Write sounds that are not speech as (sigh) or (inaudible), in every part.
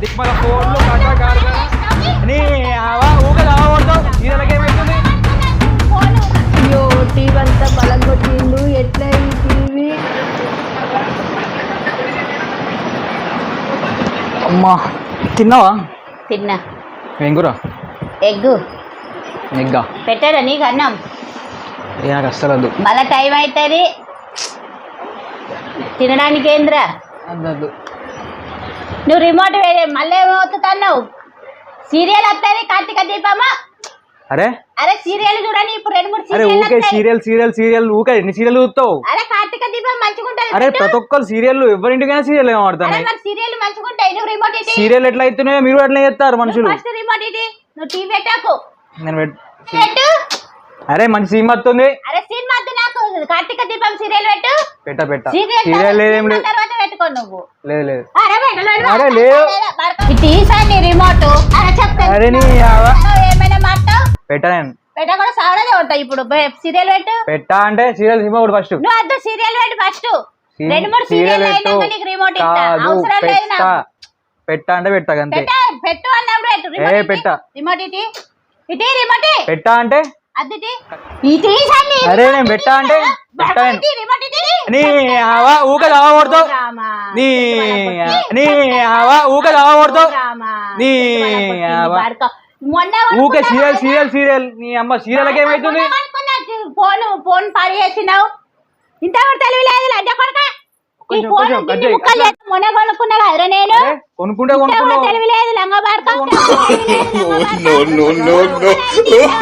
దిక్మల ఫోన్లు కథ కాదు నీ ఊక కావడతావు ఏమవుతుంది అయ్యో టీవీ అంతా బలం కొట్టిండు. ఎట్లా ఈ టీవీ? అమ్మా తిన్నావా? తిన్నా. ఏం కూర? ఎగ్గు. ఎగ్గా. పెట్టాడా నీకు అన్నం? నాకు అస్సలు వద్దు మళ్ళా టైం అవుతుంది తినడానికి ఏంద్రా వద్దు నువ్వు రిమోట్ వేరే మళ్ళీ ఏమవుతున్నావు సీరియల్ వస్తుంది కార్తీక దీపమా? అరే? అరే సీరియల్ చూడండి ఇప్పుడు రెండు మూడు అరే సీరియల్ ఊకే సీరియల్ సీరియల్ సీరియల్ ఊకే ఎన్ని సీరియల్ చూస్తావు అరే కార్తీక దీపం మంచిగా ఉంటుంది అరే ప్రతి ఒక్కరు సీరియల్ ఎవరింటికైనా సీరియల్ అరే ఏమాడుతున్నాయి మరి సీరియల్ మంచిగా ఉంటాయి నువ్వు రిమోట్ ఇటీ. సీరియల్ ఎట్లా అవుతున్నాయో మీరు ఎట్లా చేస్తారు మనుషులు. ఫస్ట్ రిమోట్ ఇటీ నువ్వు టీవీ పెట్టాకు. నేను పెట్- పెట్టు. అరే మంచి సీమ్ వస్తుంది. అరే సినిమా వద్దు నాకు. కార్తీక దీపం సీరియల్ పెట్టు. పెట్ట పెట్ట. సీరియల్ సీరియల్ లేదేం సినిమా లేదు. తర్వాత పెట్టుకో నువ్వు. లేదు లేదు. అరే పెట్టలేదు. అరే లేదు. ఇది తీసాను నీ రిమోట్ అరే చెప్తాను ఏమైనా మాట్లావు పెట్ట కూడా సావడదే ఉంటాయి ఇప్పుడు సీరియల్ పెట్టు. పెట్టా అంటే సీరియల్ ఒకటి ఫస్ట్ నువ్వు సీరియల్ పెట్టు ఫస్ట్ సీ- రెండు మూడు సీరియల్ అయినాక నీకు రిమోట్ ఇస్తా. కాదు అవసరం లేదు పెట్టా. నాకు. పెట్టా అంటే పెట్టా అంతే. పెట్ట పెట్టు అన్నప్పుడు పెట్టు. ఏ, రిమోట్ ఇటీ. Remote remote. పెట్టా అంటే? అరే నేను పెట్టా అంటే. నీ ఆవా ఊక కావడతావు రామా. నీ నీ. ఆవా ఊక కావడతావు రామా. నీ ఆవా. ఊకే సీరియల్. Serial serial. నీ అమ్మ సీరియల్కి మొన్న కొనుక్కున్నా, ఫోన్ ఫోన్ పాడు చేసినావు. ఇంత కూడా తెలివి లేదు లంచ కొడక. కొనుక్కుంటే కొనుక్కున్నావు తెలివి లేదు లంగ బాడుకో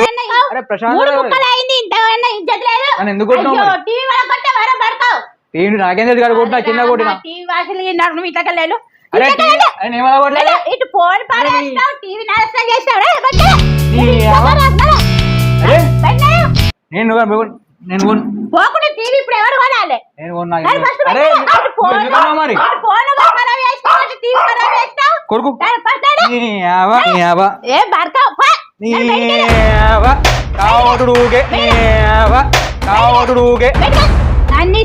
(laughs) అరే ప్రశాంత్ మూడు ముక్కలు అయింది ఇంతకన్నా ఇజ్జత్ లేదు నన్ను ఎందుకు కొట్టినావు అయ్యో మరి? టీవీ వాళ్ళ కొట్టే వర పడతావు ఏంటి నాకేం తెలుసు కాదు కొట్టినా కింద కొట్టినా టీవీ వాసలు నువ్వు ఇట్లకెళ్ళాను అరే టీ- అరే నేను ఎలా కొట్టలేదు ఇటు ఫోన్ పాడేస్తావు టీవీ నాశనం చేస్తావు రే, పెట్టు. నీ ఇది అవ్వ. ఎవరు వస్తారు? అరే పెట్టు. నేను నువ్వు- నేను కొన్- పోకుండా టీవీ ఇప్పుడు ఎవరు కొనాలి నేను కొన్నా అరే ఫస్ట్ అరే పెట్టు. అటు నువ్వు ఫోన్ ఎందుకు కొన్నావు మరి అటు ఫోన్ కూడా ఖరాబ్ చేస్తావు, అటు టీవీ ఖరాబ్ చేస్తావు. కొడుకు దాని. నీ ఏ పా. బయటికి అన్ని.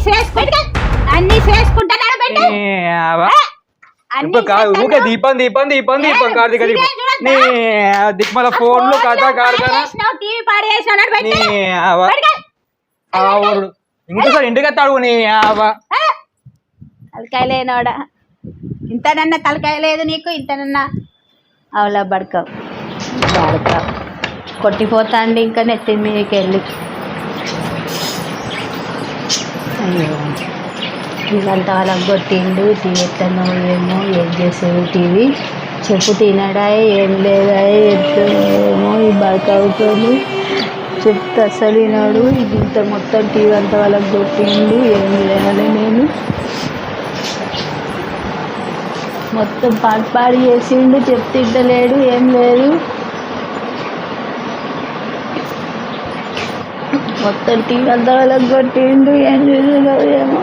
అన్ని చేసుకుంటాను పెట్టు ఇప్పుడు కాదు ఊకే. దీపం దీపం దీపం దీపం కార్తీక దీపం? నీ దిక్మల ఫోన్లు కథ ఫోన్లో కాదు పాడు కదా చేసినావు, టీవీ పాడు చేసినావు అన్నాడు నీ పెట్టు. ఆవ పెట్టుకో. కావటుడు ఇంకోసారి ఇంటికి వస్తాడు నీ? తలకాయ లేనోడా. ఇంతనన్నా తలకాయ లేదు నీకు ఇంతనన్నా అవులా బడకవు బడకవు కొట్టిపోతాండి ఇంకా నెత్తి మీదకి వెళ్ళి అయ్యో. ఇదంతా అలా కొట్టిండు టీవీ ఎట్లనో ఏమో ఏం చేసేది టీవీ? చెప్పు తినడా ఏం లేదా ఎట్లనో ఈ బడకవుతుంది చెప్తే అసలు వినాడు. ఇది ఇంత మొత్తం టీవీ అంతా వాళ్ళకి కొట్టిండు ఏం లేనని నేను? మొత్తం పాట పాడి చేసిండు చెప్తింటలేడు ఏం లేదు. మొత్తం వాళ్ళకి కొట్టిండు ఏం చేసిండో ఏమో.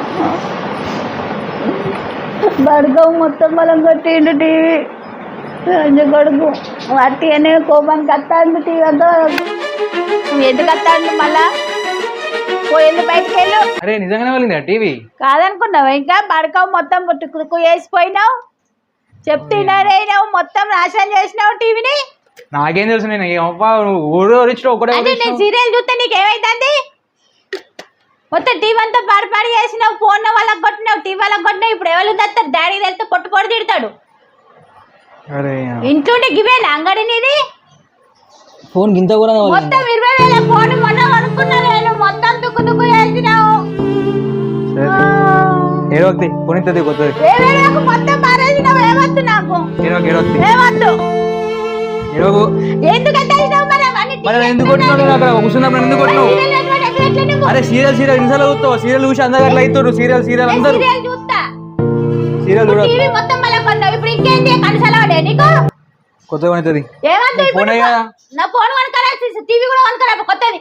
బడకం మొత్తం వాళ్ళకి కొట్టిండు టీవీ కొడుకు వాటి అనే కోపానికి వస్తాడు టీవీ అంతా ఎందుకు వస్తాడు మళ్ళా? పోయింది బయటికి వెళ్ళు? అరే నిజంగానే వెళ్ళిందా టీవీ? కాదనుకున్నావు ఇంకా? బడకవు మొత్తం పుట్టుకు వేసిపోయినావు. చెప్తున్నారైనావు మొత్తం నాశనం చేసినావు టీవీని? నాకేం తెలుసు నేను ఊరు వచ్చిన ఒకటే అంటే నేను ఊరిచ్చినావు. సీరియల్ చూస్తే నీకు ఏమైతుంది మొత్తం టీవీ అంతా పాడు పాడు చేసినావు ఫోన్ వాళ్ళకి కొట్టినావు టీవీ వాళ్ళకి కొట్టినావు ఇప్పుడు ఎవరు తెస్తారు? డాడీ తెస్తే పొట్టు పొడి తిడతాడు. అరే ఇంట్లోనే గివేనా అంగడి నీది? ఫోన్ గింత కూడా మొత్తం ఇరవై వేల ఫోన్ మొన్న కొనుక్కున్నా నేను మొత్తం దుక్కు దుక్కు చేసినావు. ఏడవక్తి కొనిస్తుంది కొత్తది వేలకు మొత్తం పారేసినావు ఏమొద్దు నాకు? ఏడవకి ఏడవక్తి ఏమొద్దు? ఏడవకు ఎందుకంటే అయినావు మరి అవన్నీ? ఎందుకు కొట్టినావు? అక్కడ కూర్చున్నప్పుడు ఎందుకు కొట్టినావు? అరే సీరియల్ సీరియల్ ఇన్సాలు చూస్తావు? సీరియల్ చూసి అందరు అట్లా అవుతారు సీరియల్ సీరియల్ అందరు. సీరియల్ చూడ ఇప్పుడు ఫోనే కదా నా ఫోన్ టీవీ కూడా కొత్తది.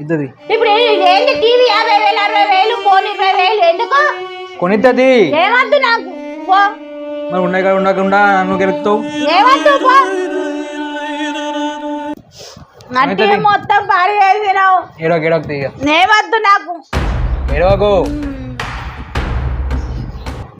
ఇద్దది. ఇప్పుడు ఏ- ఏంది టీవీ? యాభై వేలు అరవై వేలు ఫోన్ ఇరవై వేలు. ఎందుకు? కొనిస్తుంది ఏమద్దు నాకు మరి ఉండగా ఉండకుండా నన్ను గెలుపుతావు. ఏమద్దు మొత్తం పాడు చేసినావు. ఏడవకి ఏడవక్తి ఇక ఏమద్దు నాకు. ఏడవకు.